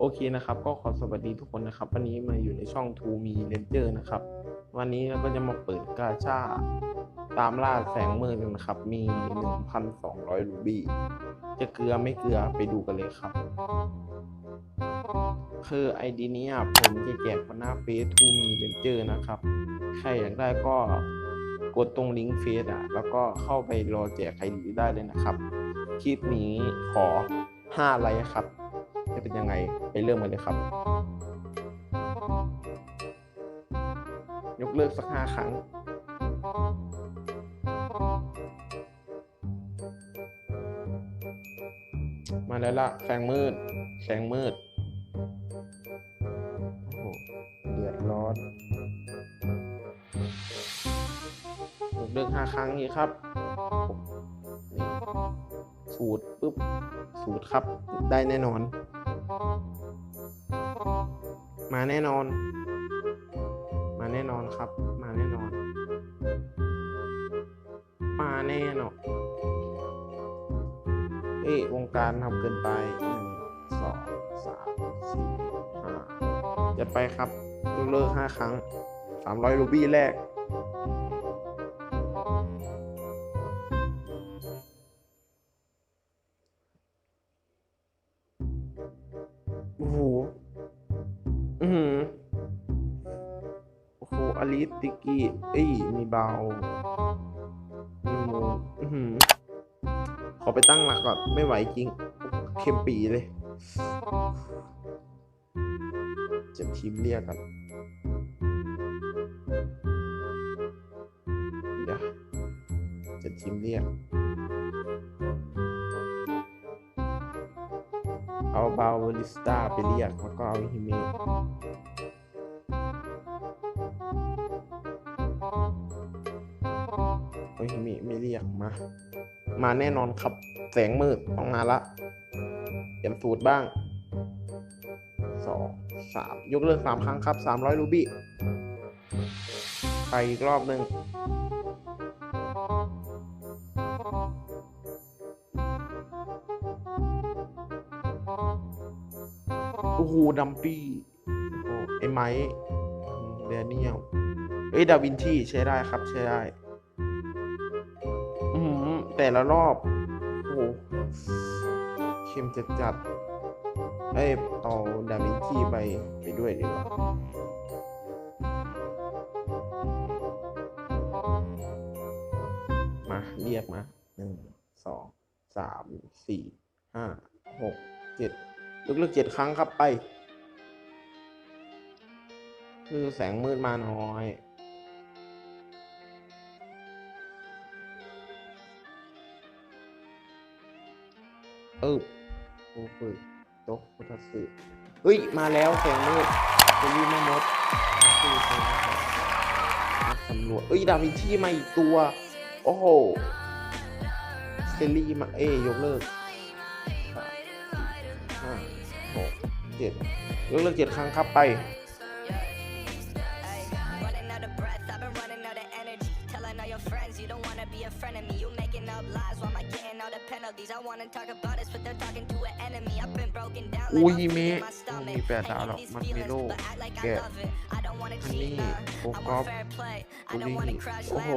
โอเคนะครับ ก็ขอสวัสดีทุกคนนะครับ วันนี้มาอยู่ในช่อง t ูมีเ a นเจอร์นะครับ วันนี้เราก็จะมาเปิดกาชาตามล่าแสงมืดกันนะครับ มี 1,200 รูบี้จะเกลือไม่เกลือไปดูกันเลยครับ คือไอดีนี้ผมจะแจกคนหน้าเฟซ t ูมีเ a นเจอร์นะครับ ใครอยากได้ก็กดตรงลิงก์เฟซอะ แล้วก็เข้าไปรอแจกไอดีได้เลยนะครับ คลิปนี้ขอ 5 ไลค์ครับ จะเป็นยังไงไปเริ่มกันเลยครับ ยกเลิกสักห้าครั้ง มาแล้วละแสงมืด แสงมืดโอ้โหเดือดร้อน ยกเลิกห้าครั้งนี้ครับสูตรปุ๊บสูตรครับได้แน่นอน มาแน่นอน มาแน่นอนครับ มาแน่นอน มาแน่นอน เอ้ยวงการทำเกินไปหนึ่งสองสามสี่ห้าจะไปครับยกเลิกห้าครั้งสามร้อยรูบี้แรก อ้โหอือหือโอ้โหอลิสติกี้เอ้ย มีเบามีโมอือหือขอไปตั้งหลักก่อน ไม่ไหวจริงเข็มปีเลยจะทีมเรียกกันเดี๋ยวจะทีมเรียก เอาบาวลิสตาไปเรียก แล้วก็เอาฮิเมะเอฮิเมะไม่เรียกมา มาแน่นอนครับ แสงมืดต้องมาละเปลี่ยนสูตรบ้างสองสามยกเลิกสามครั้งครับสามร้อยรูบี้ ไปอีกรอบหนึ่ง โอ้โหดัมปี้ไอ้ไม้เดนเนียลเอ้ยดาวินชีใช้ได้ครับใช้ได้อืมแต่ละรอบโอ้โหเค็มจัดจัดเอ้ยเอาดาวินชีไปไปด้วยดีกว่ามาเรียกมาหนึ่งสองสามสี่ห้าหกเจ็ด ยกเลิกเจ็ดครั้งครับไป คือแสงมืดมาน้อย เออโอ้ฝึกโต๊ะพุทธสึเฮ้ย มาแล้วแสงมืดจะรีบแม่มดนักสู้เซนนักสำรวจเอ้ย ดาวินชีมาอีกตัว โอ้โหเซรีมา เอ้ยกเลิก เจ็ดยกเลิกเจ็ดครั้งครับไป Running out of breath, I've been running out of energy. Telling all your friends you don't wanna be a friend of me. You making up lies while I'm getting all the penalties. I wanna talk about this, but they're talking to an enemy. I've been broken down อุ้ย like เม I'm ะ my stomach. มีแปดดาวหรอก Hating มัน these มีโล feelings, ก but act like I แกะ love it. I don't wanna อันนี้ cheat, nah. โฟ I กอฟ want fair play. I บุ don't รี wanna crash โอ้โห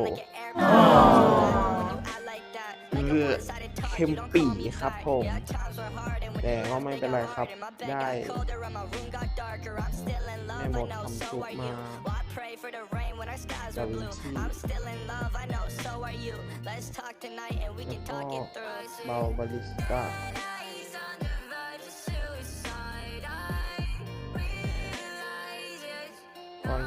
land like an airplane. When you act like that, like a คือ one-sided talk, เค็ม you don't ปี call me ครับ back. ผม Yeah, times were hard and when แต่ you ก็ left, ไม่ they เป็นไร got ครับ harder. My bed ได้ got colder and my room got darker. I'm still in แม่ love, หม I ด know, ทำ so ชุบ are มา you. Well, I pray for the rain when our skies ดา are วิน blue. ชี I'm still in love, I know, so are you. Let's talk tonight and we แล้ว can ก็ talk it through. เบาบาลิสตา Eyes on the verge of suicide. I realize it's ก้อน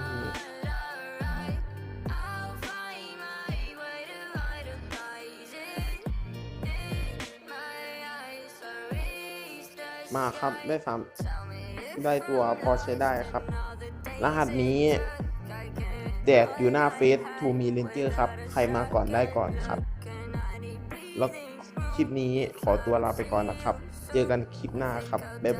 มาครับได้สาม Tell me if ได้ตัวพอใช้ได้ครับ รหัสนี้แจกอยู่หน้าเฟซทูมีเลนเจอร์ครับ ใครมาก่อนได้ก่อนครับ แล้วคลิปนี้ขอตัวลาไปก่อนนะครับ เจอกันคลิปหน้าครับ บ๊ายบาย